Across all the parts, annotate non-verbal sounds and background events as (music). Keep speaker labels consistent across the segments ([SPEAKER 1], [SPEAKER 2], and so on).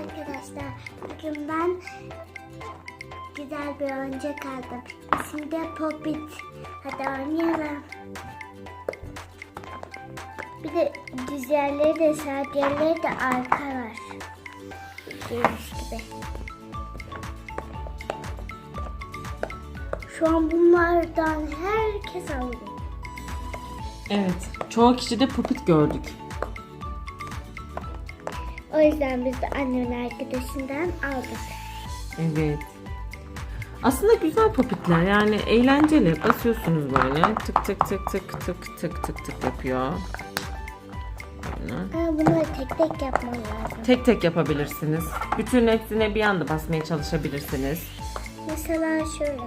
[SPEAKER 1] arkadaşlar. Bugün ben güzel bir oyuncak aldım. İsmi de Popit. Hadi oynayalım. Bir de güzelleri de sadyeleri de arka var. Görmüş gibi. Şu an bunlardan herkes alıyor.
[SPEAKER 2] Evet. Çoğu kişi de popit gördük.
[SPEAKER 1] O yüzden biz de annemin arkadaşından aldık.
[SPEAKER 2] Evet. Aslında güzel popitler yani eğlenceli. Basıyorsunuz böyle tık tık tık tık tık tık tık tık yapıyor.
[SPEAKER 1] Ama bunları tek tek yapmam lazım.
[SPEAKER 2] Tek tek yapabilirsiniz. Bütün hepsine bir anda basmaya çalışabilirsiniz.
[SPEAKER 1] Mesela şöyle.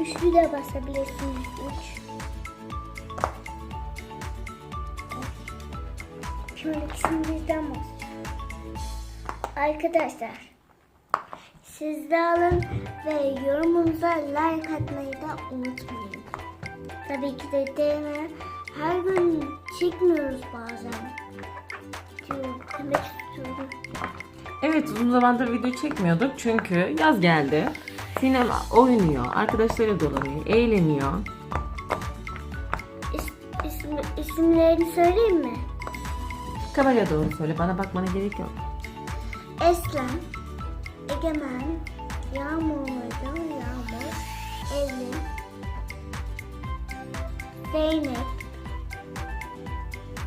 [SPEAKER 1] Üçlü de basabilirsiniz. Üç. Şöyle ikisini Arkadaşlar siz de alın ve yorumunuza like atmayı da unutmayın. Tabii ki de deneme her gün çekmiyoruz bazen.
[SPEAKER 2] Demek istiyorum. Evet uzun zamandır video çekmiyorduk çünkü yaz geldi. Sinema oynuyor, arkadaşları dolanıyor, eğleniyor.
[SPEAKER 1] İs, isim, isimlerini söyleyeyim mi?
[SPEAKER 2] Kameraya doğru söyle. Bana bakmana gerek yok.
[SPEAKER 1] Eslem, Egemen, Yağmur Yağmur, Elin, Zeynep.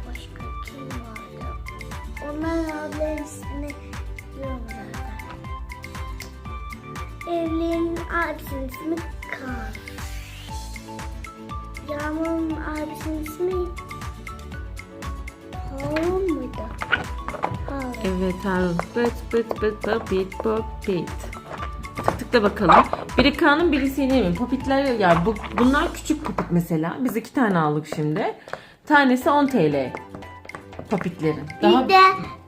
[SPEAKER 1] Başka kim vardı? Onlar adların ismini biliyorum zaten. Evlinin abisinin ismi Kaan. Yağmur'un abisinin ismi
[SPEAKER 2] Evet Harun. Bıt bıt bıt bıt bit popit. Tık tıkla bakalım. Biri kanın birisi mi? Popitler ya yani bu, bunlar küçük popit mesela. Biz iki tane aldık şimdi. Tanesi 10 TL. Popitlerin. Daha... Bir de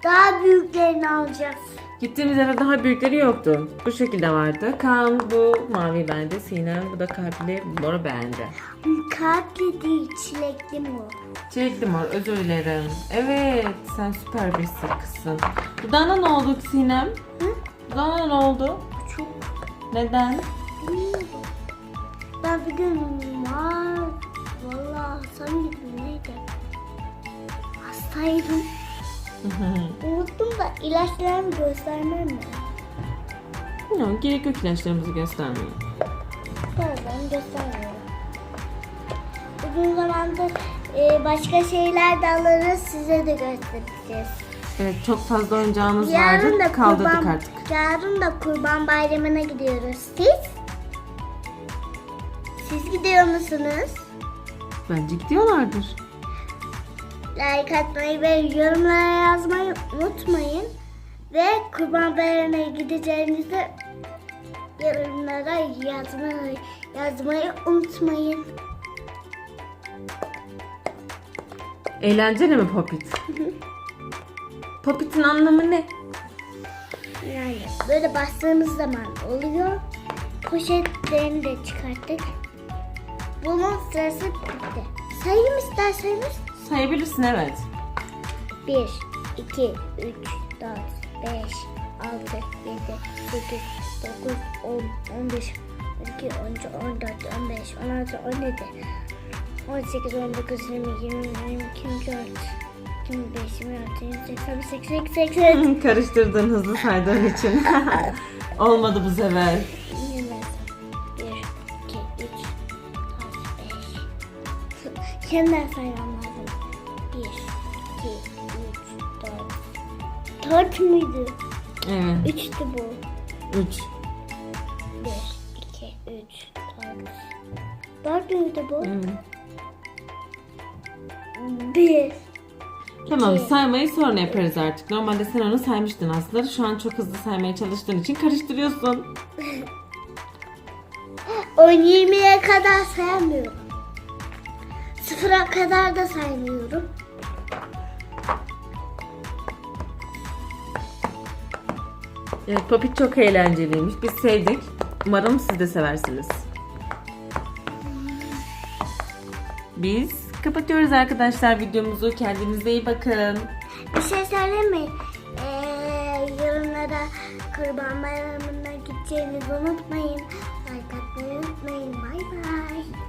[SPEAKER 2] daha büyüklerini alacağız. Gittiğimiz yerde daha büyükleri yoktu. Bu şekilde vardı. Kaan bu mavi beğendi. Sinem bu da kalpli moru beğendi. Kalpli değil çilekli mor. Çilekli mor özür dilerim. Evet sen süper bir kızsın. Dudağına ne oldu Sinem? Hı? Dudağına ne oldu? Çok. Neden? Ben bir gün var. Valla Hasan gibi neydi? Hastaydım. Unuttum da ilaçlarımı göstermem mi? Yok, gerek yok ilaçlarımızı göstermeye. Bazen göstermiyorum. Uzun zamandır e, başka şeyler de alırız size de göstereceğiz. Evet çok fazla oyuncağımız yarın vardı da kaldırdık kurban, artık. Yarın da kurban bayramına gidiyoruz. Siz? Siz gidiyor musunuz? Bence gidiyorlardır like atmayı ve yorumlara yazmayı unutmayın. Ve kurban bayramına gideceğinizi yorumlara yazmayı, yazmayı unutmayın. Eğlenceli mi popit? (laughs) Popitin anlamı ne? Yani böyle bastığımız zaman oluyor. Poşetlerini de çıkarttık. Bunun sırası bitti. Sayayım isterseniz. Sayabilirsin evet. 1, 2, 3, 4, 5, 6, 7, 8, 9, 10, 11, 12, 13, 14, 15, 16, 17, 18, 19, 20, 20, 22, 25, 26, 28, 80. Karıştırdın hızlı saydığın için. (laughs) Olmadı bu sefer. 1, 2, 3, 4, 5. Yeniden sayalım. 1, 2, 3, 4. 4 müydü? Evet. 3'tü bu. 3. 1, 2, 3, 4. 4 müydü bu? Evet. 1. Tamam iki. saymayı sonra yaparız artık. Normalde sen onu saymıştın aslında. Şu an çok hızlı saymaya çalıştığın için karıştırıyorsun. 10 (laughs) 20'ye kadar saymıyorum. Sıfıra kadar da saymıyorum. Evet, Papit çok eğlenceliymiş. Biz sevdik. Umarım siz de seversiniz. Biz kapatıyoruz arkadaşlar videomuzu. Kendinize iyi bakın. Bir şey söyleyeyim mi? Ee, yorumlara kurban bayramına gideceğinizi unutmayın. Like atmayı unutmayın. bye. bay.